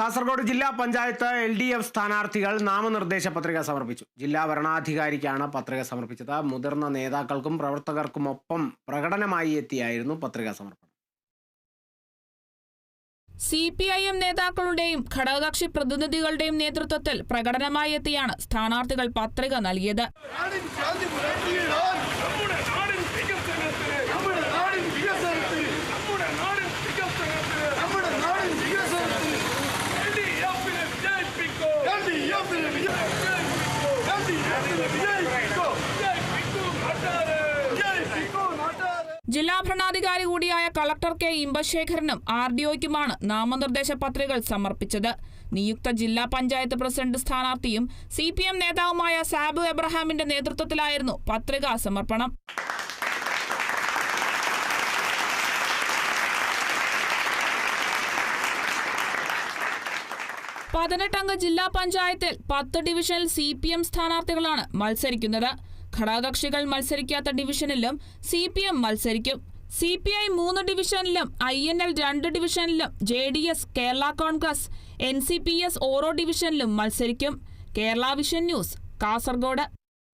കാസർഗോഡ് ജില്ലാ panchayat L D F സ്ഥാനാർത്ഥികൾ നാമനിർദ്ദേശ പത്രിക സമർപ്പിച്ചു. ജില്ലാ ഭരണാധികാരിക്കാണ് പത്രിക സമർപ്പിച്ചത്. മുതിർന്ന നേതാക്കൾക്കും പ്രവർത്തകർക്കുമൊപ്പം പ്രകടനമായി എത്തിയായിരുന്നു പത്രിക സമർപ്പണം. സി പി ഐ എം നേതാക്കളുടെയും ഘടകകക്ഷി പ്രതിനിധികളുടെയും നേതൃത്വത്തിൽ പ്രകടനമായി എത്തിയാണ് സ്ഥാനാർത്ഥികൾ പത്രിക നൽകിയത്. ജില്ലാ ഭരണാധികാരി കൂടിയായ കളക്ടർ കെ ഇമ്പശേഖരനും ആർ ഡി ഒയ്ക്കുമാണ് നാമനിർദ്ദേശ പത്രികകൾ സമർപ്പിച്ചത്. നിയുക്ത ജില്ലാ പഞ്ചായത്ത് പ്രസിഡന്റ് സ്ഥാനാർത്ഥിയും സി നേതാവുമായ സാബു എബ്രഹാമിന്റെ നേതൃത്വത്തിലായിരുന്നു പത്രികാ സമർപ്പണം. പതിനെട്ടംഗ ജില്ലാ പഞ്ചായത്തിൽ പത്ത് ഡിവിഷനിൽ സി പി എം സ്ഥാനാർത്ഥികളാണ് മത്സരിക്കുന്നത്. ഘടകകക്ഷികൾ മത്സരിക്കാത്ത ഡിവിഷനിലും സി പി എം മത്സരിക്കും. സി പി ഐ മൂന്ന് ഡിവിഷനിലും ഐ എൻ എൽ രണ്ട് ഡിവിഷനിലും J D S Kerala Congress N C P S ഓരോ ഡിവിഷനിലും മത്സരിക്കും. Kerala vision news Kasargod.